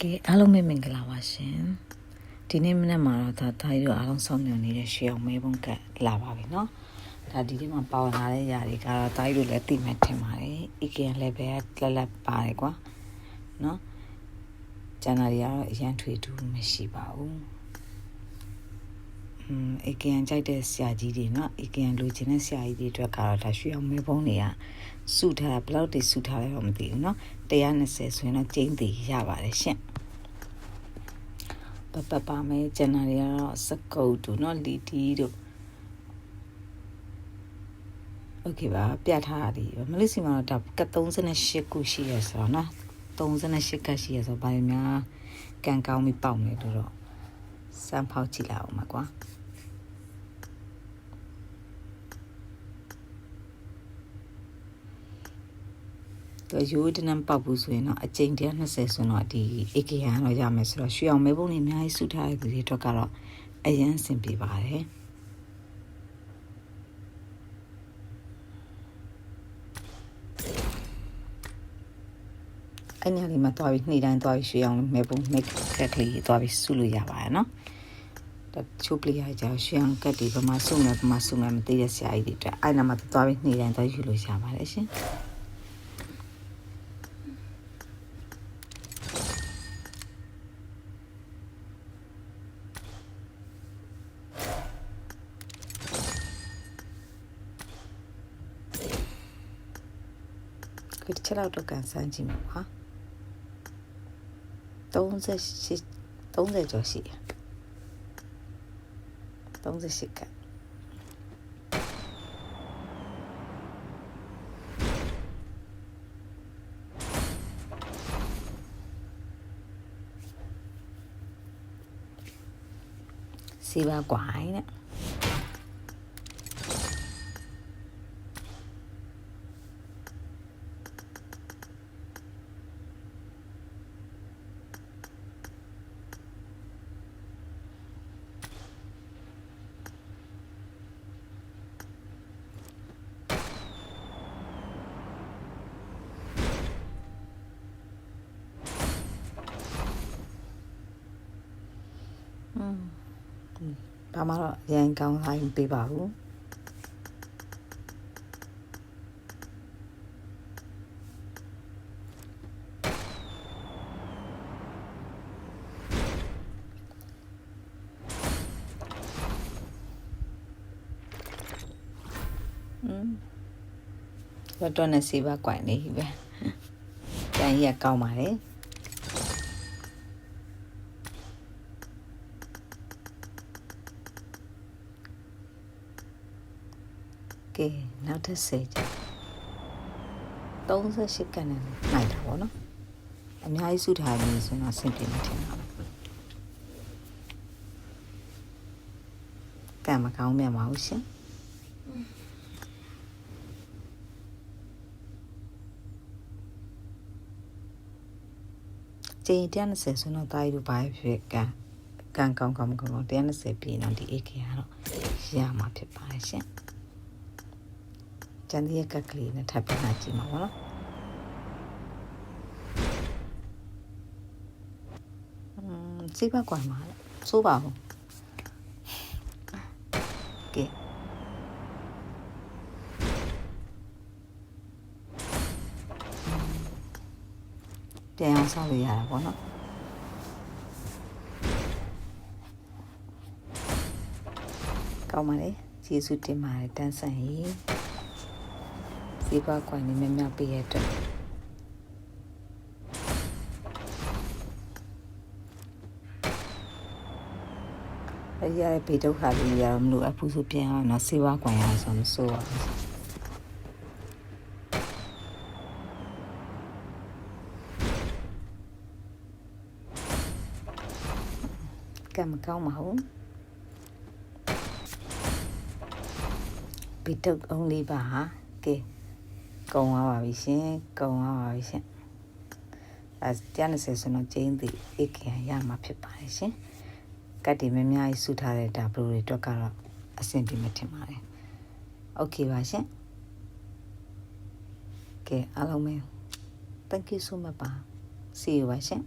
ကဲအားလုံးပဲမင်္ဂလာပါရှင်ဒီနေ့မနေ့မှာတော့ဒါသားရွအားလုံးဆောင်ညွန်နေတဲ့ရှေ့အောင်မဲပုံကလာပါပြီเนาะဒါဒီနေ့မှာပါဝင်လာတဲ့ຢာတွေကတော့တားရွလည်းသိမှထင်ပါတယ် IKEA လည်းပဲလက်လက်ပါတယ်ကွာเนาะကျန်တာတွေကတော့အရန်ထွေတူမရှိပါဘူးอืม IKEA ကြိုက်တဲ့ဆရာကြီးတွေเนาะ IKEA လိုချင်တဲ့ဆရာကြီးတွေအတွက်ကတော့ဒါရွှေအောင်မဲပုံတွေကစုထားတာဘယ်လောက်တိစုထားလဲတော့မသိဘူးเนาะ120ဆိုရင်တော့ကျင်းသေးရပါတယ်ရှင့် ပပပါမယ်ကျန်တာတွေကတော့စကုတ်တို့เนาะလီတီတို့โอเคပါပြထားတာဒီမလေးစီမှာတော့ဒါက38ခုရှိရဆိုတော့เนาะ38ကရှိရဆိုဘာများကန်ကောင်းပြီးပေါက်နေလို့တော့စမ်းဖောက်ကြည့်လိုက်အောင်ပါကွာ တော့ရိုးတနံပောက်ဘူးဆိုရင်တော့အကျိန်120ဆိုတော့ဒီ AKR တော့ရမယ်ဆိုတော့ရွှေအောင်မဲပုံနေအများကြီးစုထားတဲ့သူတွေအတွက်ကတော့အရင်အဆင်ပြေပါတယ်အဲ့ညလေးမှာတွားပြီးနှိမ့်တိုင်းတွားပြီးရွှေအောင်မဲပုံ make ကက်ကလေးတွားပြီးစုလို့ရပါတယ်နော်တချို့ပလေးရကြရွှေအောင်ကက်ဒီဘာမှစုမယ်ဘာမှစုမယ်မသိတဲ့ဆရာကြီးတွေအတွက်အဲ့နာမှာတွားပြီးနှိမ့်တိုင်းတွားယူလို့ရပါတယ်ရှင် ကတစ်ချက်လောက်တော့ကန်ဆန်းကြည့်မှာပါ38 30ကျော်ရှိ38ကစီပါ ဘာမှတော့ရန်ကောင်းလိုက်မပေးပါဘူးဘတ်တော့နဲ့စီပါကွိုင်နေပြီပဲကျန်ရက်ကောင်းပါလေ ကဲနောက်တစ်ဆယ်ကျ38ကနန်းနိုင်တာပေါ့နော်အများကြီးစုထားပြီးဆိုတော့ဆင်ပြေမထင်တော့ကံမကောင်းမြတ်မဟုတ်ရှင်ကျင်း120ဆိုတော့တားယူပါဖြစ်ကံကံကောင်းကောင်းမကောင်း120ပြည်တော့ဒီ AK ကတော့ရမှာဖြစ်ပါတယ်ရှင် ကျန်တဲ့ကက်ကလေးနဲ့ထပ်ပြီးမှကြည့်မှာပါနော်อืมစိတ်ပါကွာမှာစိုးပါဘူးကဲပြန်အောင်ဆောက်လို့ရတာပေါ့နော်ကောင်းပါလေကျေးဇူးတင်ပါတယ်တန်းဆန်ကြီး စီးပွားကွန်နေများများပေးရတဲ့အဲ့ရတဲ့ပေဒုက္ခလေးရတော့မလို့အဖူးစုပြန်အောင်နော်စေဝါကွန်ရဆိုမစိုးပါဘူးကံမကောင်းပါဘူးပေဒုက္ခအောင်လေးပါဟာကဲ ကုံသွားပါပြီရှင်ကုံသွားပါပြီရှင်အဲ120ဆိုတော့ကျင်းသည်ဧကံရမှာဖြစ်ပါတယ်ရှင်ကတ်တီမများကြီးစုထားတဲ့ဒါဘလိုတွေအတွက်ကတော့အဆင်ပြေမထင်ပါတယ်โอเคပါရှင်ကဲအားလုံးပဲ thank you so much ပါ see you ပါရှင်